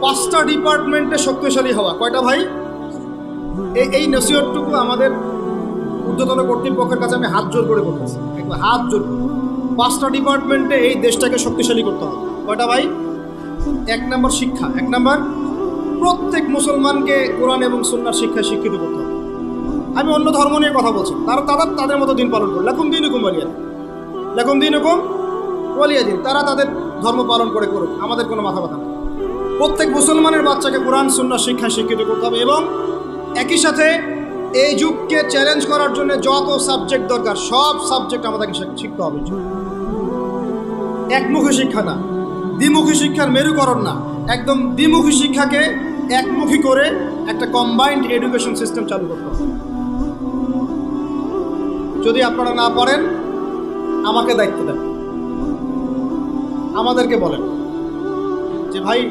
পাঁচটা ডিপার্টমেন্টে শক্তিশালী হওয়া। কয়টা ভাই? এই এই নসিহতটুকু আমাদের ঊর্ধ্বতন কর্তৃপক্ষের কাছে আমি হাত জোর করে করতেছি হাত জোর করে। পাঁচটা ডিপার্টমেন্টে এই দেশটাকে শক্তিশালী করতে হবে। কয়টা ভাই? এক নম্বর শিক্ষা। এক নম্বর, প্রত্যেক মুসলমানকে কোরআন এবং সন্ন্যার শিক্ষায় শিক্ষিত করতে হবে। আমি অন্য ধর্ম নিয়ে কথা বলছি। তারা তারা তাদের মতো দিন পালন করে। লেখুন দিন হুকুম বলিয়া লেখুন দিন হুকুম বলিয়া দিন। তারা তাদের ধর্ম পালন করে করুক। আমাদের কোনো মাথা নেই। প্রত্যেক মুসলমানের বাচ্চাকে কোরআন সন্ন্যার শিক্ষায় শিক্ষিত করতে হবে এবং একই সাথে এই যুগকে চ্যালেঞ্জ করার জন্য যত সাবজেক্ট দরকার, সব সাবজেক্ট আমাদেরকে শিখ- শিখতে হবে। একমুখী শিক্ষা না, দ্বিমুখী শিক্ষার মেরুকরণ না, একদম দ্বিমুখী শিক্ষাকে একমুখী করে একটা কম্বাইন্ড এডুকেশন সিস্টেম চালু করতে হবে। যদি আপনারা না পারেন, আমাকে দায়িত্ব দেন। আমাদেরকে বলেন যে, ভাই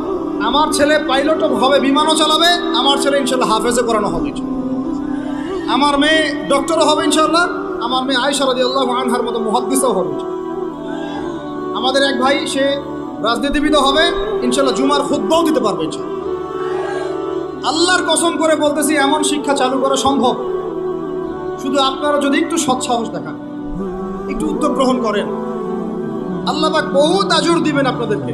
আমার ছেলে পাইলটও হবে, বিমানও চালাবে, আমার ছেলে ইনশাল্লাহ হাফেজে করানো হবে আমার মেয়ে ডক্টরও হবে ইনশাল্লাহ আমার মেয়ে আয়সা রাজি আল্লাহ আনহার মতো মহাদ্দিসও হবে। আমাদের এক ভাই, সে রাজনীতিবিদ হবে ইনশাল্লাহ জুমার খুদ্বাও দিতে পারবে ইনশাল্লাহ আল্লাহর কসম করে বলতেছি, এমন শিক্ষা চালু করা সম্ভব। শুধু আপনারা যদি একটু সৎসাহস দেখান, একটু উদ্যোগ গ্রহণ করেন। আল্লাহ বহুত আজর দিবেন আপনাদেরকে।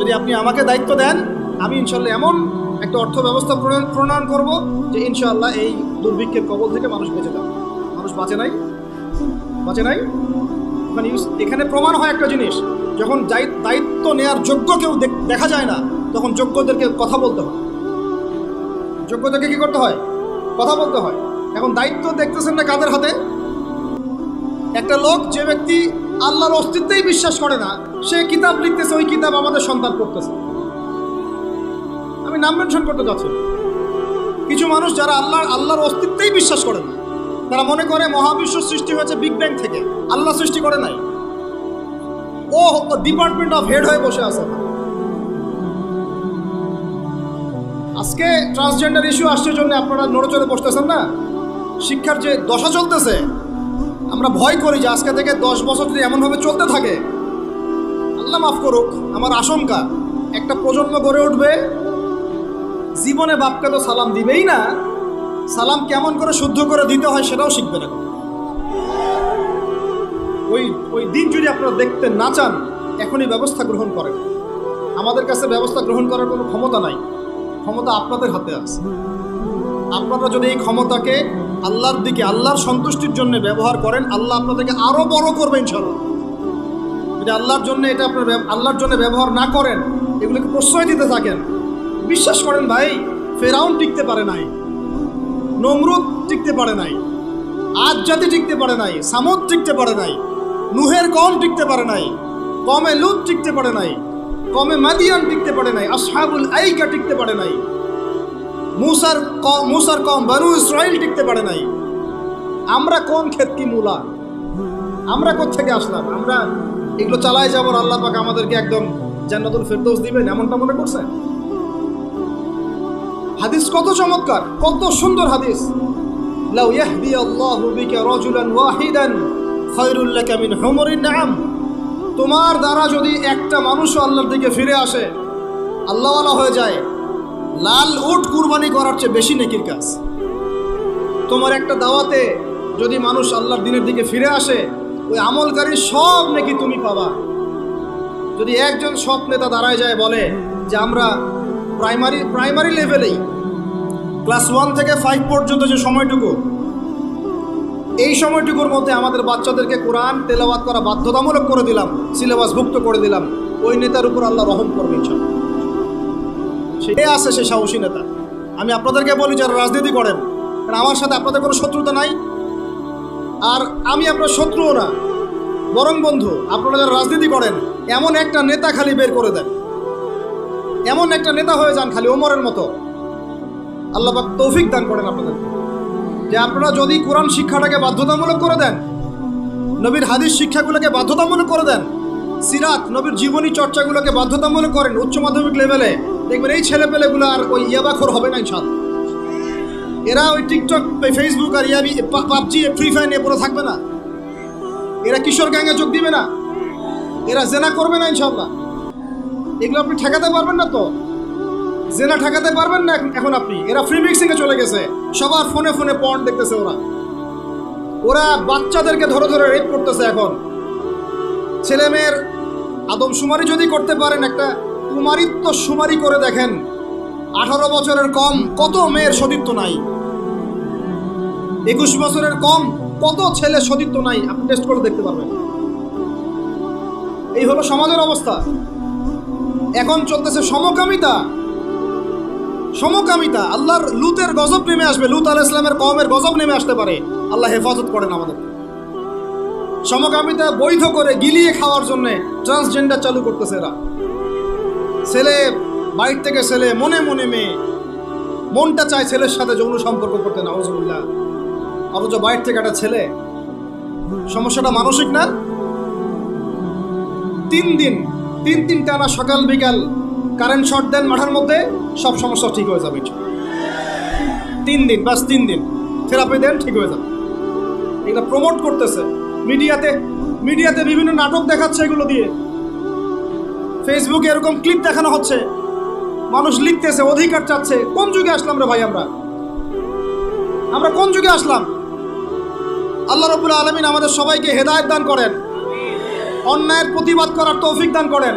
যদি আপনি আমাকে দায়িত্ব দেন, আমি ইনশাল্লাহ এমন একটা অর্থ ব্যবস্থা প্রণয়ন প্রণয়ন করব যে ইনশাআল্লাহ এই দুর্ভিক্ষের কবল থেকে মানুষ বেঁচে যাবে মানুষ বাঁচে নাই? বাঁচে নাই? মানে এখানে প্রমাণ হয় একটা জিনিস, যখন দায়িত- দায়িত্ব নেয়ার যোগ্য কেউ দেখা যায় না, তখন যোগ্যদেরকে কথা বলতে হয়। যোগ্যতাকে কি করতে হয়? কথা বলতে হয়। এখন দায়িত্ব দেখতেছেন না কাদের হাতে? একটা লোক, যে ব্যক্তি আল্লাহর অস্তিত্বেই বিশ্বাস করে না সে কিতাব লিখতেছে, ওই কিতাব আমাদের সন্তান পড়তেছে। আমি নাম মেনশন করতে চাচ্ছি কিছু মানুষ যারা আল্লাহর আল্লাহর অস্তিত্বেই বিশ্বাস করে না, তারা মনে করে মহাবিশ্ব সৃষ্টি হয়েছে বিগ ব্যাং থেকে, আল্লাহ সৃষ্টি করে নাই। ও ডিপার্টমেন্ট অফ হেড হয়ে বসে আছে। আজকে ট্রান্সজেন্ডার ইস্যু আসছে জন্য আপনারা নড়চড়ে বসতেছেন না? শিক্ষার যে দশা চলতেছে, আমরা ভয় করি যে আজকে থেকে দশ বছর যদি এমনভাবে চলতে থাকে আল্লাহ মাফ করুক, আমার আশঙ্কা, একটা প্রজন্ম গড়ে উঠবে, জীবনে বাপকে তো সালাম দিবেই না, সালাম কেমন করে শুদ্ধ করে দিতে হয় সেটাও শিখবে না। ওই ওই দিন যদি আপনারা দেখতে না চান, এখনই ব্যবস্থা গ্রহণ করেন। আমাদের কাছে ব্যবস্থা গ্রহণ করার কোনো ক্ষমতা নাই, ক্ষমতা আপনাদের হাতে আছে। আপনারা যদি এই ক্ষমতাকে আল্লাহর দিকে, আল্লাহর সন্তুষ্টির জন্য ব্যবহার করেন, আল্লাহ আপনাদেরকে আরও বড় করবে ইনশাল্লাহ যদি আল্লাহর জন্য এটা আপনার আল্লাহর জন্য ব্যবহার না করেন, এগুলোকে প্রশ্রয় দিতে থাকেন। বিশ্বাস করেন ভাই, ফেরাউন টিকতে পারে নাই, নমরুদ টিকতে পারে নাই আজ জাতি টিকতে পারে নাই, সামুদ টিকতে পারে নাই, নুহের কম টিকতে পারে নাই, কমে লুত টিকতে পারে নাই, কমে মাদিয়ান টিকতে পারে নাই, আসহাবুল আইকা টিকতে পারে নাই, মুসার ক- মুসার কম বানু ইসরাইল টিকতে পারে নাই। আমরা কোন ক্ষেত কি মূলা? আমরা থেকে আসলাম? আমরা এগুলো চালাই যাব আল্লাহ পাক আমাদেরকে একদম জান্নাতুল ফেরদৌস দিবেন, এমনটা মনে করছেন হাদিস কত চমৎকার, কত সুন্দর হাদিস। লাউ ইয়াহদি আল্লাহু বিকা রাজুলান ওয়াহিদান, খায়রুল লাকা মিন হুমুরিন নাম তোমার দ্বারা যদি একটা মানুষও আল্লাহর দিকে ফিরে আসে, আল্লাহওয়ালা হয়ে যায়। লাল উট কুরবানি করার চেয়ে বেশি নেকির কাজ। তোমার একটা দাওয়াতে যদি মানুষ আল্লাহর দিনের দিকে ফিরে আসে ওই আমলকারী সব নাকি তুমি পাবা। যদি একজন সৎ নেতা দাঁড়ায় যায়, বলে যে আমরা প্রাইমারি প্রাইমারি লেভেলেই, ক্লাস ওয়ান থেকে ফাইভ পর্যন্ত যে সময়টুকু, এই সময়টুকুর মধ্যে আমাদের বাচ্চাদেরকে কোরআন তেলাওয়াত করা বাধ্যতামূলক করে দিলাম, সিলেবাসভুক্ত করে দিলাম, ওই নেতার উপর আল্লাহ রহম করবে সে আছে সে সাহসী নেতা? আমি আপনাদেরকে বলি, যারা রাজনীতি করেন, কারণ আমার সাথে আপনাদের কোনো শত্রুতা নাই। আর আমি আপনার শত্রুও না। বরং বন্ধু, আপনারা যারা রাজনীতি করেন, এমন একটা নেতা খালি বের করে দেন। এমন একটা নেতা হয়ে যান খালি ওমরের মতো। আল্লাহ পাক তৌফিক দান করেন আপনাদের। যে আপনারা যদি কোরআন শিক্ষাটাকে বাধ্যতামূলক করে দেন, নবীর হাদিস শিক্ষাগুলোকে বাধ্যতামূলক করে দেন, সিরাত, নবীর জীবনী চর্চাগুলোকে বাধ্যতামূলক করেন উচ্চ মাধ্যমিক লেভেলে দেখবেন এই ছেলেপেলেগুলো আর ওই ইয়াবাখোর হবে না ইনশাল এরা ওই টিকটক ফেসবুক আর ইয়াবি পাবজি ফ্রি ফায়ার নিয়ে পড়ে থাকবে না। এরা কিশোর গ্যাংয়ে যোগ দিবে না। এরা জেনা করবে না ইনশাল্লাহ এগুলো আপনি ঠেকাতে পারবেন না তো? জেনা ঠেকাতে পারবেন না এখন- আপনি। এরা ফ্রি মিক্সিংয়ে চলে গেছে। সবার ফোনে ফোনে পর্ন দেখতেছে ওরা। ওরা বাচ্চাদেরকে ধরে ধরে রেপ করতেছে এখন। ছেলে মেয়ের আদমশুমারি যদি করতে পারেন একটা, কুমারিত্ব সুমারি করে দেখেন। আঠারো বছরের কম, কত মেয়ের সতীত্ব নাই। একুশ বছরের কম, কত ছেলে সতীত্ব নাই? আপনি টেস্ট করে দেখতে পারবেন। এই হলো সমাজের অবস্থা। এখন চলতেছে সমকামিতা। সমকামিতা। আল্লাহর লুতের গজব নেমে আসবে। লুত আল ইসলামের কমের গজব নেমে আসতে পারে। আল্লাহ হেফাজত করেন আমাদের। সমকামিতা বৈধ করে গিলিয়ে খাওয়ার জন্য ট্রান্সজেন্ডার চালু করতেছে এরা। ছেলে বাইর থেকে ছেলে, মনে মনে মেয়ে। মনটা চায় ছেলের সাথে যৌন সম্পর্ক করতে, নাউজুবিল্লাহ। অথচ বাইর থেকে একটা ছেলে। সমস্যাটা মানসিক না? তিন দিন, তিন তিন টানা সকাল, বিকাল কারেন্ট শর্ট দেন মাঠার মধ্যে, সব সমস্যা ঠিক হয়ে যাবে। তিন দিন বাস তিন দিন। থেরাপি দেন, ঠিক হয়ে যাবে। এটা প্রমোট করতেছে। মিডিয়াতে মিডিয়াতে বিভিন্ন নাটক দেখাচ্ছে এগুলো দিয়ে। ফেসবুকে এরকম ক্লিপ দেখানো হচ্ছে। মানুষ লিখতেছে, অধিকার চাচ্ছে। কোন যুগে আসলাম রে ভাই আমরা? আমরা কোন যুগে আসলাম? আল্লাহ রবুল্লা আলমিন আমাদের সবাইকে হেদায়ত দান করেন। অন্যায়ের প্রতিবাদ করার তৌফিক দান করেন।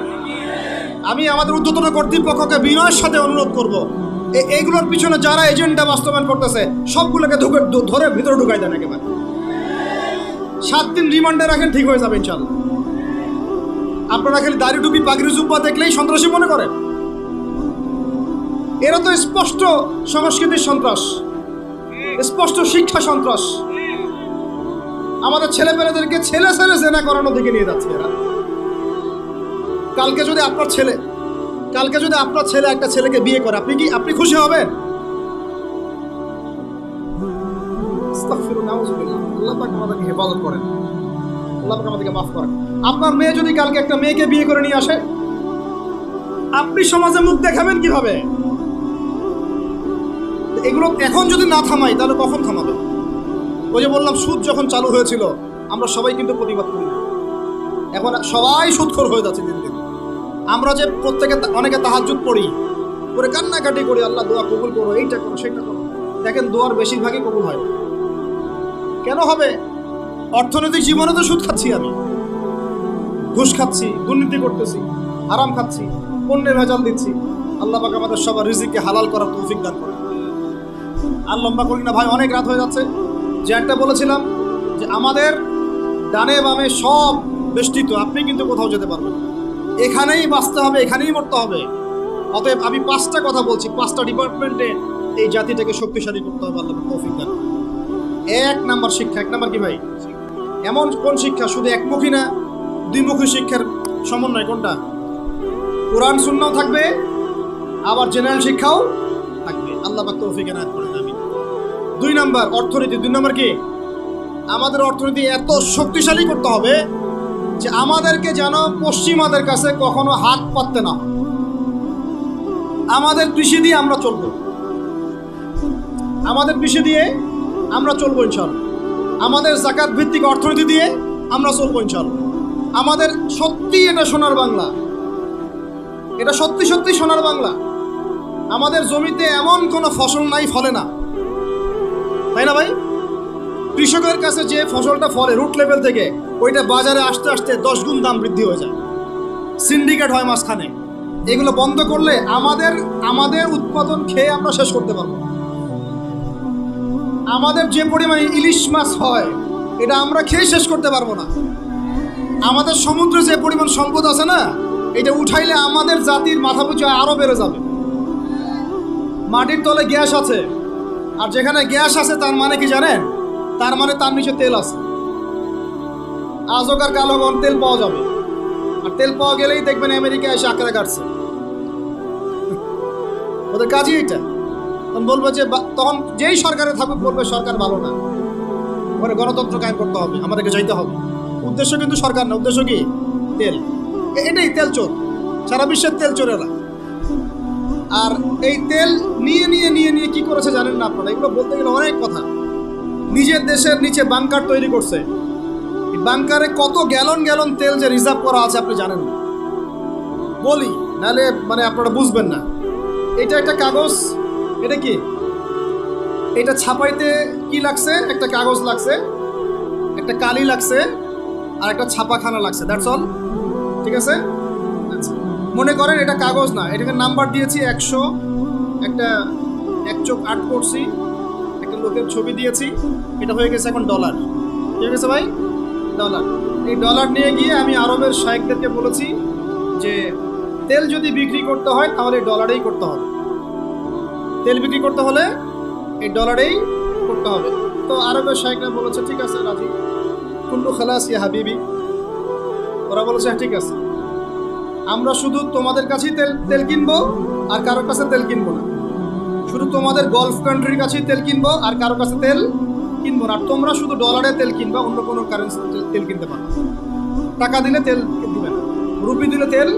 আমি আমাদের উদ্যতন কর্তৃপক্ষকে বিনয়ের সাথে অনুরোধ করব। এইগুলোর পিছনে যারা এজেন্ডা বাস্তবায়ন করতেছে, সবগুলোকে ধুকে- ধরে ভিতরে ঢুকাই দেন একেবারে। সাত দিন রিমান্ডে রাখেন, ঠিক হয়ে যাবে ইনশাল্লাহ আপনারা খালি দাড়ি টুপি, পাগড়ি, জুব্বা দেখলেই সন্ত্রাসী মনে করেন। এরা তো স্পষ্ট সংস্কৃতির সন্ত্রাস, স্পষ্ট শিক্ষা সন্ত্রাস। আমাদের ছেলেপেলেদেরকে ছেলে ছেলে জেনা করানোর দিকে নিয়ে যাচ্ছে এরা। কালকে যদি আপনার ছেলে, কালকে যদি আপনার ছেলে একটা ছেলেকে বিয়ে করে, আপনি কি, আপনি খুশি হবেন? আমাদেরকে মাফ করেন। আপনার মেয়ে যদি কালকে একটা মেয়েকে বিয়ে করে নিয়ে আসে, আপনি সমাজে মুখ দেখাবেন কীভাবে? এগুলো এখন যদি না থামাই তাহলে কখন থামাবে? ওই যে বললাম, সুদ যখন চালু হয়েছিল, আমরা সবাই কিন্তু প্রতিবাদ করি এখন সবাই সুদখোর হয়ে যাচ্ছে দিন দিন। আমরা যে প্রত্যেকে অনেকে তাহাজুদ পড়ি, করে কান্নাকাটি করি, আল্লাহ দোয়া কবুল করো, এইটা করো সেইটা করো। দেখেন, দোয়ার বেশিরভাগই কবুল হয় কেন হবে? অর্থনৈতিক জীবনে তো সুদ খাচ্ছি আমি। ঘুষ খাচ্ছি, দুর্নীতি করতেছি আরাম খাচ্ছি, পণ্যের ভেজাল দিচ্ছি। আল্লাহ পাক আমাদের সবার রিজিককে হালাল করার তৌফিক দান করে আর লম্বা করি না, ভাই, অনেক রাত হয়ে যাচ্ছে। যে একটা বলেছিলাম যে আমাদের ডানে বামে সব বেষ্টিত, আপনি কিন্তু কোথাও যেতে পারবেন এখানেই বাঁচতে হবে, এখানেই মরতে হবে। অতএব আমি পাঁচটা কথা বলছি, পাঁচটা ডিপার্টমেন্টে এই জাতিটাকে শক্তিশালী করতে হবে আল্লাহ তৌফিক দান এক নাম্বার শিক্ষা, এক নাম্বার কি ভাই? এমন কোন শিক্ষা? শুধু একমুখী না দুইমুখী শিক্ষার সমন্বয় কোনটা? কোরআন শূন্যও থাকবে, আবার জেনারেল শিক্ষাও থাকবে। আল্লাহ তৌফিক এনায়েত করে আমিন দুই নাম্বার অর্থনীতি, দুই নাম্বার কি? আমাদের অর্থনীতি এত শক্তিশালী করতে হবে যে আমাদেরকে যেন পশ্চিমাদের কাছে কখনো হাত পাততে না আমাদের কৃষি দিয়ে আমরা চলবো। আমাদের কৃষি দিয়ে আমরা চলবো ইনশাল্লাহ আমাদের জাকাত ভিত্তিক অর্থনীতি দিয়ে আমরা চলবো ইনশাল্লাহ আমাদের সত্যি এটা সোনার বাংলা। এটা সত্যি সত্যি সোনার বাংলা। আমাদের জমিতে এমন কোনো ফসল নাই, ফলে না। তাই না ভাই? কৃষকের কাছে যে ফসলটা ফলে রুট লেভেল থেকে, ওইটা বাজারে আসতে আসতে দশ গুণ দাম বৃদ্ধি হয়ে যায়। সিন্ডিকেট হয় মাঝখানে। এগুলো বন্ধ করলে আমাদের আমাদের উৎপাদন খেয়ে আমরা শেষ করতে পারব আমাদের যে পরিমাণে ইলিশ মাছ হয়, এটা আমরা খেয়ে শেষ করতে পারব না। আমাদের সমুদ্রে যে পরিমাণ সম্পদ আছে না, এটা উঠাইলে আমাদের জাতির মাথা পিছু আরও বেড়ে যাবে। মাটির তলে গ্যাস আছে আর যেখানে গ্যাস আছে, তার মানে কি জানেন? তার মানে তার নিচে তেল আছে। আজকার কালো গন তেল পাওয়া যাবে। আর তেল পাওয়া গেলেই দেখবেন আমেরিকা এসে আঁকড়ে কাটছে। ওদের কাজই এটা তখন বলবে যে তখন যেই সরকারে থাকুক, বলবে সরকার ভালো না। পরে গণতন্ত্র কায়েম করতে হবে, আমাদেরকে যাইতে হবে। উদ্দেশ্য কিন্তু সরকার না, উদ্দেশ্য কি? তেল। এটাই তেল চোর। সারা বিশ্বের তেল চোরেরা। আর এই তেল নিয়ে নিয়ে নিয়ে নিয়ে কি করেছে জানেন না আপনারা? এগুলো বলতে গেলে অনেক কথা। নিজের দেশের নিচে বাংকার তৈরি করছে। বাংকারে কত গ্যালন গ্যালন তেল যে রিজার্ভ করা আছে আপনি জানেন না? বলি, নাহলে মানে আপনারা বুঝবেন না। এটা একটা কাগজ, এটা কি? এটা ছাপাইতে কি লাগছে? একটা কাগজ লাগছে, একটা কালি লাগছে, আর একটা ছাপাখানা লাগছে দ্যাটস অল ঠিক আছে? মনে করেন এটা কাগজ না এটাকে নাম্বার দিয়েছি একশো একটা এক চোখ আট করছি একটা লোকের ছবি দিয়েছি এটা হয়ে গেছে এখন ডলার ঠিক আছে ভাই? ডলার এই ডলার নিয়ে গিয়ে আমি আরবের শায়েকদেরকে বলেছি যে তেল যদি বিক্রি করতে হয় তাহলে ডলারেই করতে হবে। তেল বিক্রি করতে হলে এই ডলারেই করতে হবে। তো আরবের শাহেকরা বলেছে ঠিক আছে রাজি। কুল্লু খালাস ইয়া হাবিবি। ওরা বলেছে "হ্যাঁ, ঠিক আছে। আমরা শুধু তোমাদের কাছেই তেল তেল কিনবো আর কারোর কাছে তেল কিনবো না। শুধু তোমাদের গলফ কান্ট্রির কাছেই তেল কিনবো আর কারোর কাছে তেল কিনবো না। আর তোমরা শুধু ডলারে তেল কিনবা, অন্য কোনো কারেন্সি তেল কিনতে পারো। টাকা দিলে তেল দিবে না। রুপি দিলে তেল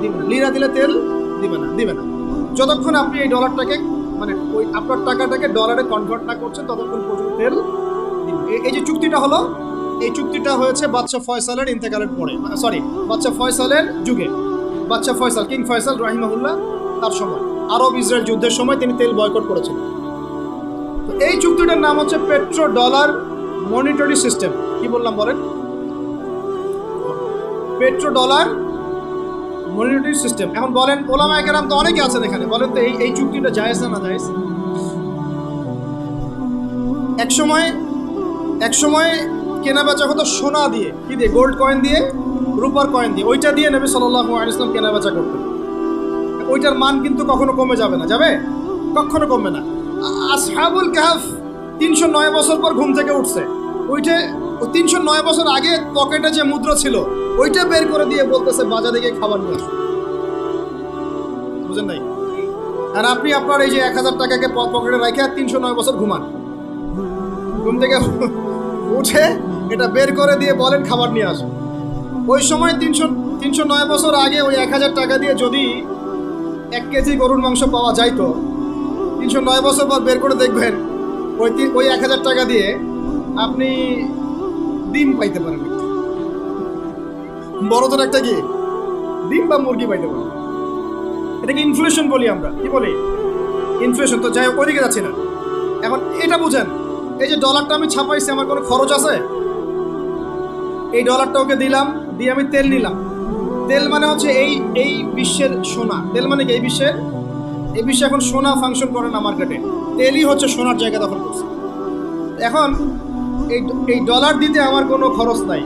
দিবে না। লিরা দিলে তেল দিবে না দিবে না। যতক্ষণ আপনি এই ডলারটাকে মানে ওই আপনার টাকাটাকে ডলারে কনভার্ট না করছেন, ততক্ষণ পর্যন্ত তেল। এই- যে চুক্তিটা হলো, এই চুক্তিটা হয়েছে বাদশা ফয়সালের ইন্তেকালের পরে সরি বাদশা ফয়সালের যুগে। বাদশা ফয়সাল, কিং ফয়সাল রাহিমাহুল্লাহ তার সময়, আরব ইসরায়েল যুদ্ধের সময় তিনি তেল বয়কট করেছিলেন। তো এই চুক্তিটার নাম হচ্ছে পেট্রো ডলার মনিটরি সিস্টেম। কি বললাম বলেন? Petro dollar monetary system. এখন বলেন ওলামা একরাম তো অনেকে আছেন এখানে। বলেন তো এই এই চুক্তিটা জায়েজ না না জায়েজ? এক সময় এক সময় কেনা বেচা হতো সোনা দিয়ে। কি দিয়ে? গোল্ড কয়েন দিয়ে? রূপার কয়েন দিয়ে, ওইটা দিয়ে নবী সাল্লাল্লাহু আলাইহি ইসলাম কেনা বেচা করতেন। ওইটার মান কিন্তু কখনো কমে যাবে না। যাবে? কখনো কমবে না। আসহাবুল কাহাফ তিনশো নয় বছর পর ঘুম থেকে উঠছে। ওইটা, তিনশো নয় বছর আগে পকেটে যে মুদ্রা ছিল, ওইটা বের করে দিয়ে বলতেছে, বাজারে গিয়ে খাবার নিয়ে আসো। বুঝেন নাই? আর আপনি আপনার এই যে এক হাজার টাকাকে পকেটে রেখে তিনশো নয় বছর ঘুমান। ঘুম থেকে উঠে এটা বের করে দিয়ে বলেন, খাবার নিয়ে আসো। ওই সময় তিনশো তিনশো নয় বছর আগে ওই এক হাজার টাকা দিয়ে যদি এক কেজি গরুর মাংস পাওয়া যাইতো, তিনশো নয় বছর পর বের করে দেখবেন, ওই ওই এক হাজার টাকা দিয়ে আপনি ডিম পাইতে পারেন। বড়দের একটা কি? ডিম বা মুরগি পাইতে পারেন। এটাকে ইনফ্লেশন বলি আমরা। কি বলি? ইনফ্লেশন তো যাই হোক ওইদিকে যাচ্ছি না। এখন এটা বুঝেন, এই যে ডলারটা আমি ছাপাইছি, আমার কোনো খরচ আছে? এই ডলারটা ওকে দিলাম দিয়ে আমি তেল নিলাম। তেল মানে হচ্ছে এই এই বিশ্বের সোনা। তেল মানে কি? এই বিশ্বের? এই বিশ্বে এখন সোনা ফাংশন করে না মার্কেটে তেলই হচ্ছে সোনার জায়গা দখল করছে। এখন এই এই ডলার দিতে আমার কোনো খরচ নাই।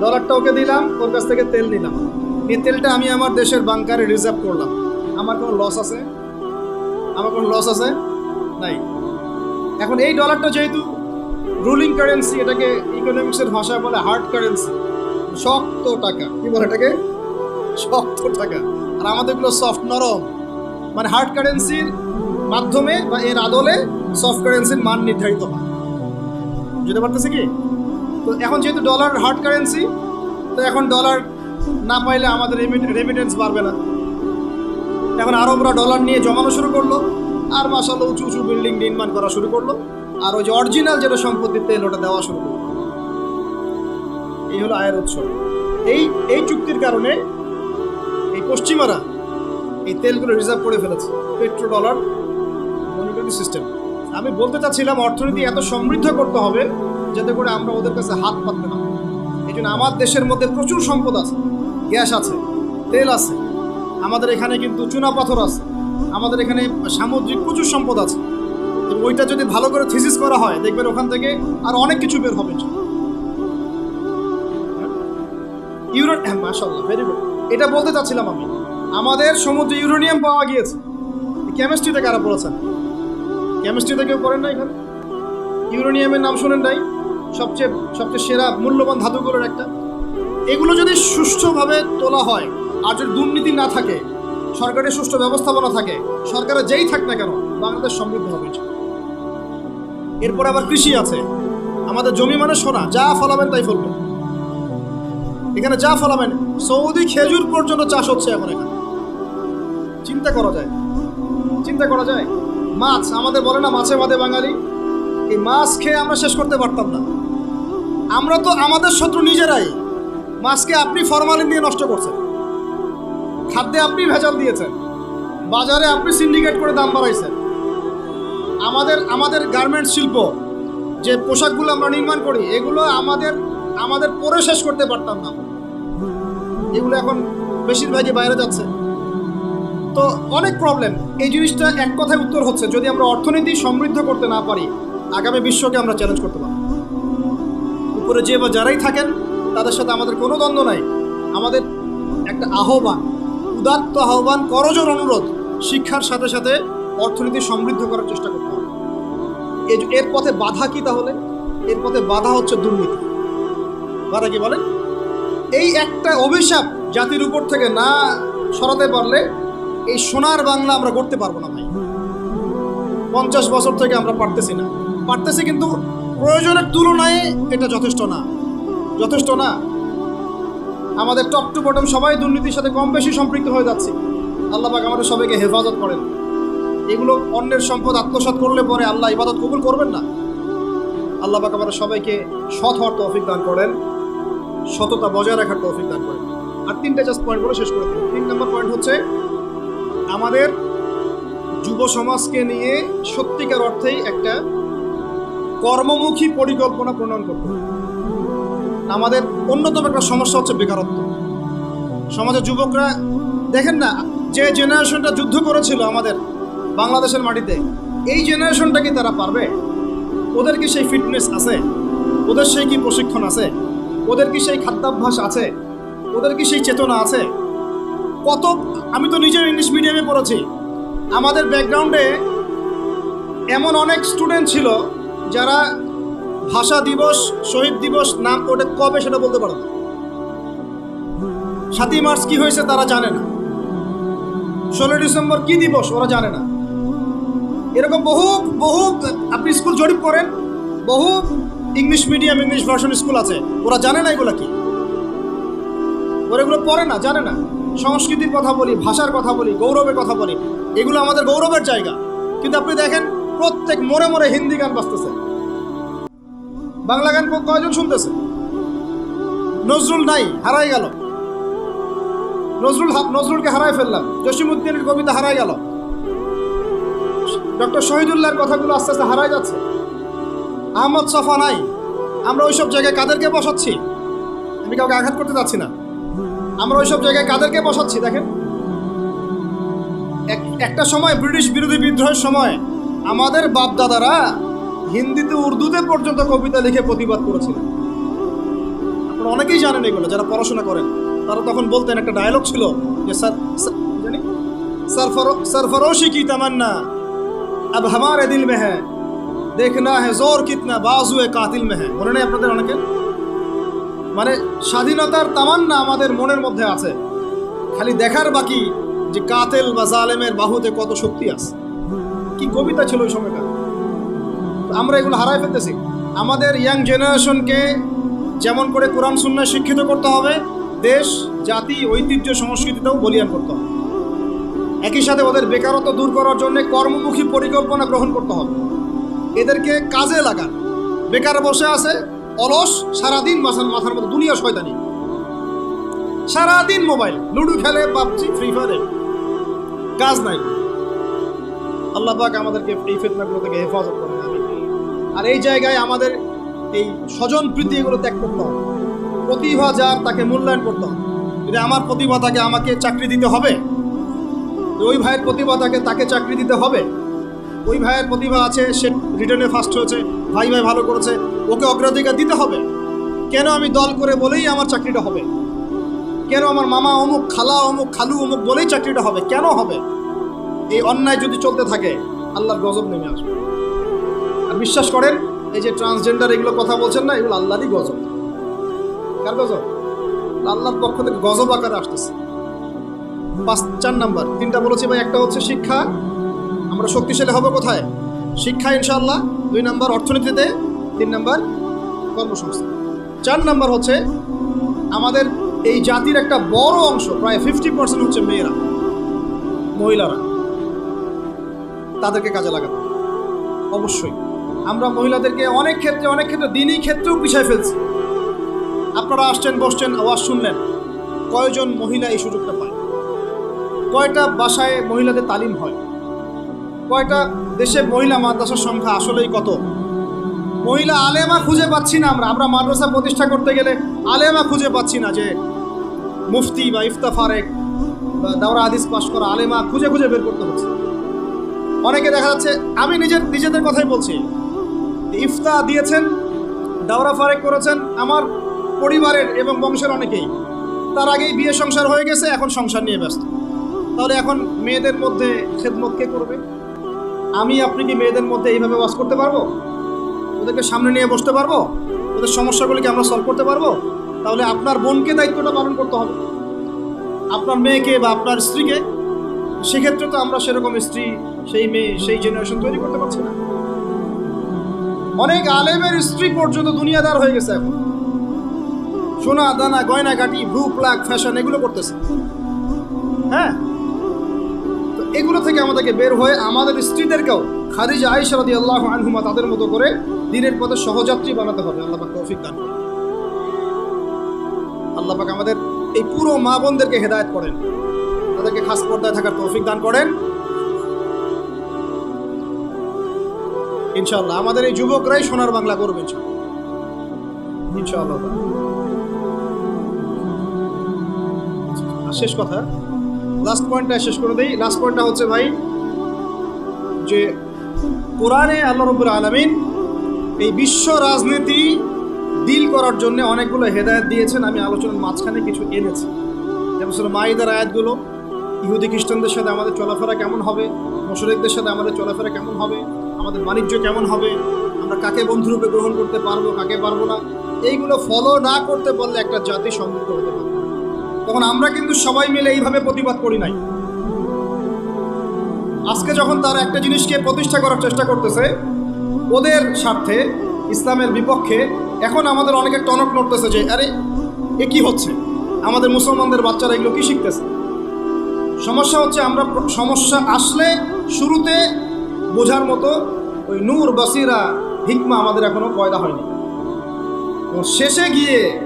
ডলারটা ওকে দিলাম, ওর কাছ থেকে তেল নিলাম। এই তেলটা আমি আমার দেশের বাংকারে রিজার্ভ করলাম। আমার কোনো লস আছে? আমার কোনো লস আছে? নাই। এখন এই ডলারটা যেহেতু রুলিং কারেন্সি এটাকে ইকোনমিক্সের ভাষায় বলে হার্ড কারেন্সি শক্ত টাকা। কি বলে এটাকে? শক্ত টাকা। আর আমাদেরগুলো সফট নরম। মানে হার্ড কারেন্সির মাধ্যমে বা এর আদলে সফট কারেন্সির মান নির্ধারিত হয়। বুঝতে পারতেছি কি? তো এখন যেহেতু ডলার হার্ড কারেন্সি তো এখন ডলার না পাইলে আমাদের রেমিটেন্স বাড়বে না। এখন আরবরা ডলার নিয়ে জমানো শুরু করল, আর মাসাল উঁচু উঁচু বিল্ডিং নির্মাণ করা শুরু করল। আর ওই যে অরিজিনাল যেটা সম্পত্তির তেল, ওটা দেওয়া শুরু করল। এই হলো আয়ের উৎস। এই এই চুক্তির কারণে এই পশ্চিমারা এই তেলগুলো রিজার্ভ করে ফেলেছে পেট্রো ডলার মনিটরি সিস্টেম আমি বলতে চাচ্ছিলাম, অর্থনীতি এত সমৃদ্ধ করতে হবে যাতে করে আমরা ওদের কাছে হাত পাততে না। এই জন্য আমার দেশের মধ্যে প্রচুর সম্পদ আছে, গ্যাস আছে, তেল আছে, আমাদের এখানে কিন্তু চুনা পাথর আছে, আমাদের এখানে সামুদ্রিক প্রচুর সম্পদ আছে। ওইটা যদি ভালো করে থিসিস করা হয়, দেখবেন ওখান থেকে আর অনেক কিছু বের হবে। ইউরো হ্যাঁ ভেরি গুড এটা বলতে চাচ্ছিলাম আমি। আমাদের সমুদ্রে ইউরেনিয়াম পাওয়া গিয়েছে। কেমিস্ট্রিতে কারা পড়েছেন? কেমিস্ট্রিতে কেউ পড়েন না এখানে? ইউরেনিয়ামের নাম শোনেন নাই? সবচেয়ে সবচেয়ে সেরা মূল্যবান ধাতুগুলোর একটা। এগুলো যদি সুষ্ঠুভাবে তোলা হয়, আর যদি দুর্নীতি না থাকে, সরকারের সুষ্ঠু ব্যবস্থাপনা থাকে, সরকারের যেই থাক না কেন, বাংলাদেশ সমৃদ্ধ হবে এরপর আবার কৃষি আছে। আমাদের জমি মানে সোনা, যা ফলাবেন তাই ফলবেন। এখানে যা ফলাবেন, সৌদি খেজুর পর্যন্ত চাষ হচ্ছে এখন এখানে। চিন্তা করা যায়। চিন্তা করা যায়। মাছ, আমাদের বলে না মাছে মাঝে বাঙালি। এই মাছ খেয়ে আমরা শেষ করতে পারতাম না। আমরা তো আমাদের শত্রু নিজেরাই। মাছকে আপনি ফরমালিন দিয়ে নষ্ট করছেন। খাদ্যে আপনি ভেজাল দিয়েছেন। বাজারে আপনি সিন্ডিকেট করে দাম বাড়াইছেন। আমাদের আমাদের গার্মেন্টস শিল্প, যে পোশাকগুলো আমরা নির্মাণ করি, এগুলো আমাদের আমাদের পরে শেষ করতে পারতাম না। এগুলো এখন বেশিরভাগই বাইরে যাচ্ছে। তো অনেক প্রবলেম এই জিনিসটা এক কথায় উত্তর হচ্ছে, যদি আমরা অর্থনীতি সমৃদ্ধ করতে না পারি, আগামী বিশ্বকে আমরা চ্যালেঞ্জ করতে পারব উপরে যে বা যারাই থাকেন, তাদের সাথে আমাদের কোনো দ্বন্দ্ব নাই। আমাদের একটা আহ্বান, উদাত্ত আহ্বান, করজোর অনুরোধ, শিক্ষার সাথে সাথে অর্থনীতি সমৃদ্ধ করার চেষ্টা করতে হবে। এর পথে বাধা কি তাহলে? এর পথে বাধা হচ্ছে দুর্নীতি। বাধা কি বলেন এই একটা অভিশাপ জাতির উপর থেকে না সরাতে পারলে এই সোনার বাংলা আমরা করতে পারব না ভাই। পঞ্চাশ বছর থেকে আমরা পারতেছি না। পারতেছি কিন্তু প্রয়োজনের তুলনায় এটা যথেষ্ট না। যথেষ্ট না। আমাদের টপ টু বটম সবাই দুর্নীতির সাথে কম বেশি সম্পৃক্ত হয়ে যাচ্ছে। আল্লাহ পাক আমাদের সবাইকে হেফাজত করেন। এগুলো অন্যের সম্পদ আত্মসাৎ করলে পরে আল্লাহ ইবাদত কবুল করবেন না। আল্লাহ পাক আমাদের সবাইকে সৎ হওয়ার তৌফিক দান করেন। সততা বজায় রাখার তৌফিক দান করেন। আর তিনটা জাস্ট পয়েন্ট বলে শেষ করে দেবো তিন নম্বর পয়েন্ট হচ্ছে, আমাদের যুব সমাজকে নিয়ে সত্যিকার অর্থেই একটা কর্মমুখী পরিকল্পনা প্রণয়ন করতে আমাদের অন্যতম একটা সমস্যা হচ্ছে বেকারত্ব। সমাজের যুবকরা, দেখেন না, যে জেনারেশনটা যুদ্ধ করেছিল আমাদের বাংলাদেশের মাটিতে, এই জেনারেশনটা কি তারা পারবে? ওদের কি সেই ফিটনেস আছে? ওদের সেই কি প্রশিক্ষণ আছে? ওদের কি সেই খাদ্যাভ্যাস আছে? ওদের কি সেই চেতনা আছে? কত, আমি তো নিজেও ইংলিশ মিডিয়ামে পড়েছি। আমাদের ব্যাকগ্রাউন্ডে এমন অনেক স্টুডেন্ট ছিল যারা ভাষা দিবস, শহীদ দিবস নাম ওটা কবে সেটা বলতে পারো সাতই মার্চ কি হয়েছে তারা জানে না। ষোলোই ডিসেম্বর কি দিবস ওরা জানে না। এরকম বহু বহু, আপনি স্কুল জরিপ করেন, বহু English medium, English version school আছে। ওরা জানে না এগুলো কি? ওরা এগুলো পড়ে না, জানে না। সংস্কৃতির কথা বলি, ভাষার কথা বলি, গৌরবের কথা বলি, এগুলো আমাদের গৌরবের জায়গা। কিন্তু আপনি দেখেন, প্রত্যেক মোড়ে মোড়ে হিন্দি গান বাজতেছে। বাংলা গান কয়জন শুনতেছে? নজরুল নাই, হারাই গেল। নজরুল নজরুলকে হারাই ফেললাম। জসিমুদ্দিনের কবিতা হারাই গেল। ডক্টর শহীদুল্লাহর কথাগুলো আস্তে আস্তে হারাই যাচ্ছে। আহমদ সফা নাই। আমরা ওইসব জায়গায় কাদেরকে বসাচ্ছি? আমি কাউকে আঘাত করতে চাচ্ছি না। আমরা ওইসব জায়গায় কাদেরকে বসাচ্ছি, দেখেন। একটা সময় ব্রিটিশ বিরোধী বিদ্রোহের সময় আমাদের বাপদাদারা হিন্দিতে উর্দুতে পর্যন্ত কবিতা লিখে প্রতিবাদ করেছিলেন আপনারা অনেকেই জানেন এগুলো, যারা পড়াশোনা করেন। তারা তখন বলতেন, একটা ডায়লগ ছিল যে, স্যার জানি। সরফরোশি কি তামান্না? আব হামার দিল মে হ্যাঁ দেখনা হ্যাঁ জোর কিতনা বাজু এ কাতিল মেহে মনে নেই আপনাদের অনেকে মানে স্বাধীনতার তামান্না আমাদের মনের মধ্যে আছে খালি দেখার বাকি যে কাতেল বা জালেমের বাহুতে কত শক্তি আছে কি কবিতা ছিল ওই সময়কার আমরা এগুলো হারাই ফেলতেছি আমাদের ইয়াং জেনারেশনকে যেমন করে কোরআন শূন্য শিক্ষিত করতে হবে দেশ জাতি ঐতিহ্য সংস্কৃতিতেও বলিয়ান করতে হবে একই সাথে ওদের বেকারত্ব দূর করার জন্য কর্মমুখী পরিকল্পনা গ্রহণ করতে হবে এদেরকে কাজে লাগান। বেকার বসে আছে, অলস, সারাদিন মাথার মাথার মতো, দুনিয়া শয়তানি। সারাদিন মোবাইল, লুডো খেলে, পাবজি, ফ্রি ফায়ারে। কাজ নাই। আল্লাহ পাক আমাদেরকে এই ফেতনাগুলো থেকে হেফাজত আমিন। আর এই জায়গায় আমাদের এই স্বজন প্রীতি এগুলো ত্যাগ করতে হবে। প্রতিভা যার, তাকে মূল্যায়ন করতে হবে। যদি আমার প্রতিভা থাকে আমাকে চাকরি দিতে হবে ওই ভাইয়ের প্রতিভা তাকে তাকে চাকরি দিতে হবে ওই ভাইয়ের প্রতিভা আছে, সে রিটার্নে ফার্স্ট হয়েছে, ভাই ভাই ভালো করেছে, ওকে অগ্রাধিকার দিতে হবে। কেন আমি দল করে বলেই আমার চাকরিটা হবে? কেন আমার মামা অমুক, খালা অমুক, খালু অমুক বলেই চাকরিটা হবে? কেন হবে? এই অন্যায় যদি চলতে থাকে, আল্লাহর গজব নেমে আসবে। আর বিশ্বাস করেন, এই যে ট্রান্সজেন্ডার এগুলো কথা বলছেন না, এগুলো আল্লাহরই গজব। কার গজব? আল্লাহর পক্ষ থেকে গজব আকারে আসতেছে। পাঁচ, চার নাম্বার, তিনটা বলেছি ভাই, একটা হচ্ছে শিক্ষা আমরা শক্তিশালী হব কোথায়? শিক্ষা ইনশাল্লাহ দুই নম্বর অর্থনীতিতে, তিন নম্বর কর্মসংস্থান। চার নম্বর হচ্ছে, আমাদের এই জাতির একটা বড় অংশ, প্রায় ফিফটি পার্সেন্ট হচ্ছে মেয়েরা, মহিলারা। তাদেরকে কাজে লাগাতে অবশ্যই। আমরা মহিলাদেরকে অনেক ক্ষেত্রে অনেক ক্ষেত্রে, দিনই ক্ষেত্রেও পিছায় ফেলছি। আপনারা আসছেন, বসছেন, আওয়াজ শুনলেন, কয়জন মহিলা এই সুযোগটা পায়? কয়টা বাসায় মহিলাদের তালিম হয়? কয়টা দেশে মহিলা মাদ্রাসার সংখ্যা আসলেই কত? মহিলা আলেমা খুঁজে পাচ্ছি না আমরা। আমরা মাদ্রাসা প্রতিষ্ঠা করতে গেলে আলেমা খুঁজে পাচ্ছি না যে মুফতি বা ইফতা ফারেক বা দাওরা আদিস পাশ করা আলেমা খুঁজে খুঁজে বের করতে হচ্ছে। অনেকে দেখা যাচ্ছে, আমি নিজের, নিজেদের কথাই বলছি। ইফতা দিয়েছেন, দাওরা ফারেক করেছেন আমার পরিবারের এবং বংশের অনেকেই। তার আগেই বিয়ে সংসার হয়ে গেছে, এখন সংসার নিয়ে ব্যস্ত। তাহলে এখন মেয়েদের মধ্যে খেদমত কে করবে? আমি আপনি কি মেয়েদের মধ্যে এইভাবে ওয়াজ করতে পারব? ওদেরকে সামনে নিয়ে বসতে পারব? ওদের সমস্যাগুলিকে আমরা সলভ করতে পারব? তাহলে আপনার বোনকে দায়িত্বটা পালন করতে হবে। আপনার মেয়েকে বা আপনার স্ত্রীকে, সেক্ষেত্রে তো আমরা সেরকম স্ত্রী, সেই মেয়ে, সেই জেনারেশন তৈরি করতে পারছি না। অনেক আলেমের স্ত্রী পর্যন্ত দুনিয়াদার হয়ে গেছে এখন। সোনা, দানা গয়না কাটি ভ্রু প্লাক ফ্যাশন এগুলো করতেছে। হ্যাঁ? এগুলো থেকে আমাদেরকে বের হয়ে আমাদের স্ত্রীদেরকেও খাদিজা আয়েশা আল্লাহ আনহুমা তাদের মতো করে দিনের পথে সহযাত্রী বানাতে হবে, আল্লাহ পাক তৌফিক দান আল্লাহ পাক আমাদের এই পুরো মা বোনদেরকে হেদায়ত করেন। তাদেরকে খাস পর্দায় থাকার তৌফিক দান করেন। ইনশাল্লাহ আমাদের এই যুবকরাই সোনার বাংলা করবে ইনশাআল্লাহ। শেষ কথা লাস্ট পয়েন্টটা শেষ করে দিই। লাস্ট পয়েন্টটা হচ্ছে ভাই, যে কোরআনে আল্লাহ রবুল আলমিন এই বিশ্ব রাজনীতি ডিল করার জন্য অনেকগুলো হেদায়ত দিয়েছেন। আমি আলোচনার মাঝখানে কিছু এনেছি। যেমন ছিল মাইদার আয়াতগুলো, ইহুদি খ্রিস্টানদের সাথে আমাদের চলাফেরা কেমন হবে, মুশরিকদের সাথে আমাদের চলাফেরা কেমন হবে, আমাদের বাণিজ্য কেমন হবে, আমরা কাকে বন্ধুরূপে গ্রহণ করতে পারব, কাকে পারব না, এইগুলো ফলো না করতে পারলে একটা জাতি সমৃদ্ধ হতে পারবে। তখন আমরা কিন্তু সবাই মিলে এইভাবে প্রতিবাদ করি নাই। আজকে যখন তারা একটা জিনিসকে প্রতিষ্ঠা করার চেষ্টা করতেছে, ওদের স্বার্থে, ইসলামের বিপক্ষে, এখন আমাদের অনেকে টনক নড়তেছে যে, আরে, এ কি হচ্ছে? আমাদের মুসলমানদের বাচ্চারা এগুলো কি শিখতেছে? সমস্যা হচ্ছে আমরা সমস্যা আসলে শুরুতে বোঝার মতো ওই নূর, বাসিরা, হিকমা আমাদের এখনও পয়দা হয়নি। শেষে গিয়ে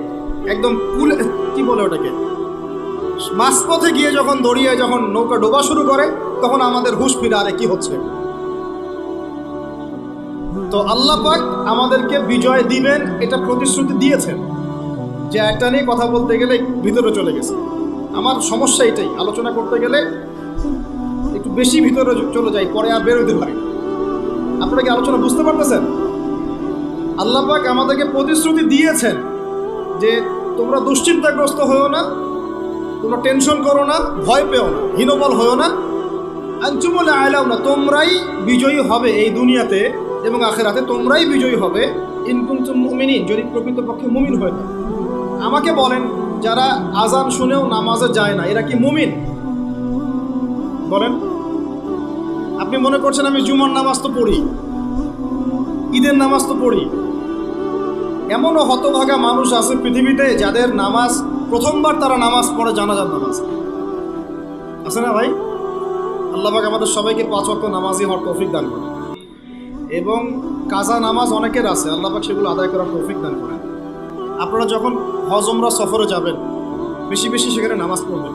একদম কুলে কি বলে ওটাকে? মাঝপথে গিয়ে যখন দড়িয়ে যখন নৌকা ডোবা শুরু করে, তখন আমাদের হুশ ফিরে, আরে কি হচ্ছে? তো আল্লাহ পাক আমাদেরকে বিজয় দিবেন, এটা প্রতিশ্রুতি দিয়েছেন যে একটা নিয়ে কথা বলতে গেলে ভিতরে চলে গেছে। আমার সমস্যা এটাই, আলোচনা করতে গেলে একটু বেশি ভিতরে চলে যাই, পরে আর বেরোতে পারি আপনারা কি আলোচনা বুঝতে পারতেছেন? আল্লাহ পাক আমাদেরকে প্রতিশ্রুতি দিয়েছেন যে তোমরা দুশ্চিন্তাগ্রস্ত হয়েও না তোমরা টেনশন করো না, ভয় পেও না, হীনবল হয়েও না। আঞ্চুমলে আয়লাও না তোমরাই বিজয়ী হবে এই দুনিয়াতে এবং আখেরাতে তোমরাই বিজয়ী হবে। ইনকুম মুমিনিন, যদি প্রকৃতপক্ষে মুমিন হয়ে থাকে। আমাকে বলেন, যারা আজান শুনেও নামাজে যায় না, এরা কি মুমিন? বলেন। আপনি মনে করছেন আমি জুমার নামাজ তো পড়ি, ঈদের নামাজ তো পড়ি। এমনও হতভাগা মানুষ আছে পৃথিবীতে যাদের নামাজ প্রথমবার তারা নামাজ পড়ে জানাজার নামাজ। আছে না ভাই? আল্লাহবাক আমাদের সবাইকে পাঁচ অক্ট নামাজই হওয়ার তৌফিক দান করে এবং কাজা নামাজ অনেকের আছে আল্লাহবাক সেগুলো আদায় করার তৌফিক দান করেন। আপনারা যখন হজমরা সফরে যাবেন, বেশি বেশি সেখানে নামাজ পড়বেন।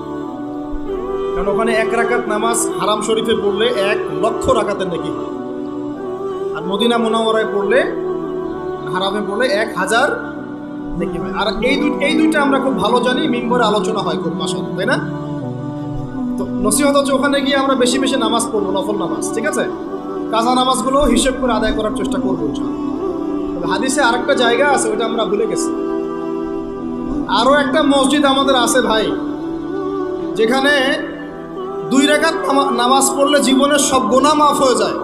কারণ ওখানে এক রাকাত নামাজ হারাম শরীফে পড়লে এক লক্ষ রাকাতের নাকি আর মদিনা মোনাওয়ারায় পড়লে, হারামে পড়লে এক হাজার নাকি হয় আর এই দুই এই দুইটা আমরা খুব ভালো জানি মিম্বরে আলোচনা হয় খুব মাসা তাই না? তো নসিহত হচ্ছে ওখানে গিয়ে আমরা বেশি বেশি নামাজ পড়ব, নফল নামাজ, ঠিক আছে? কাজা নামাজগুলো হিসেব করে আদায় করার চেষ্টা করব। হাদিসে আরেকটা জায়গা আছে ওটা আমরা ভুলে গেছি। আরও একটা মসজিদ আমাদের আছে ভাই, যেখানে দুই রেখাত নামাজ পড়লে জীবনের সব গোনা মাফ হয়ে যায়।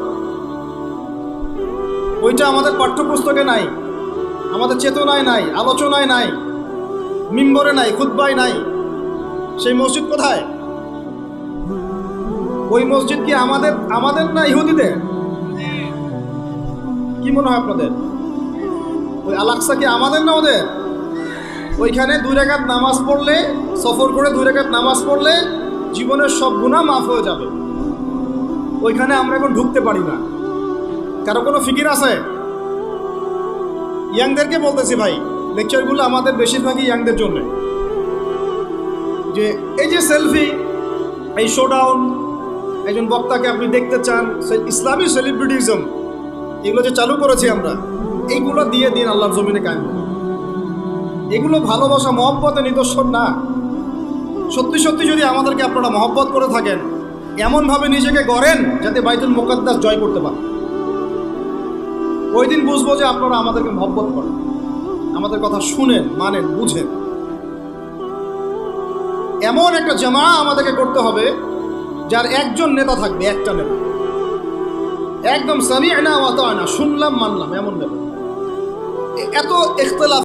ওইটা আমাদের পাঠ্যপুস্তকে নাই। আমাদের চেতনায় নাই, আলোচনায় নাই, মিম্বরে নাই খুদ্বায় নাই। সেই মসজিদ কোথায়? ওই মসজিদ কি আমাদের আমাদের না ইহুদিদের? কি মনে হয় আপনাদের? ওই আলাক্সা কি আমাদের না ওদের? ওইখানে দুই রেখাত নামাজ পড়লে, সফর করে দুই রেখাত নামাজ পড়লে জীবনের সব গুণা মাফ হয়ে যাবে। ওইখানে আমরা এখন ঢুকতে পারি না। কারও কোনো ফিকির আছে? ইয়াংদেরকে বলতেছি ভাই লেকচারগুলো আমাদের বেশিরভাগই ইয়াংদের জন্য। যে এই যে সেলফি এই শোডাউন একজন বক্তাকে আপনি দেখতে চান ইসলামী সেলিব্রিটিজম এগুলো যে চালু করেছি আমরা, এইগুলো দিয়ে দিন আল্লাহর জমিনে কায়েম। এগুলো ভালোবাসা, মহব্বতের নিদর্শন না। সত্যি সত্যি যদি আমাদেরকে আপনারা মহব্বত করে থাকেন, এমনভাবে নিজেকে গড়েন যাতে বাইতুল মোকাদ্দাস জয় করতে পারেন ওই দিন বুঝব যে আপনারা আমাদেরকে মহব্বত করেন। আমাদের কথা শুনেন, মানেন, বুঝেন। এমন একটা জামা আমাদেরকে করতে হবে, যার একজন নেতা থাকবে, একটা নেতা। একদম সামি না অত না শুনলাম, মানলাম, এমন নেতা। এত ইখতলাফ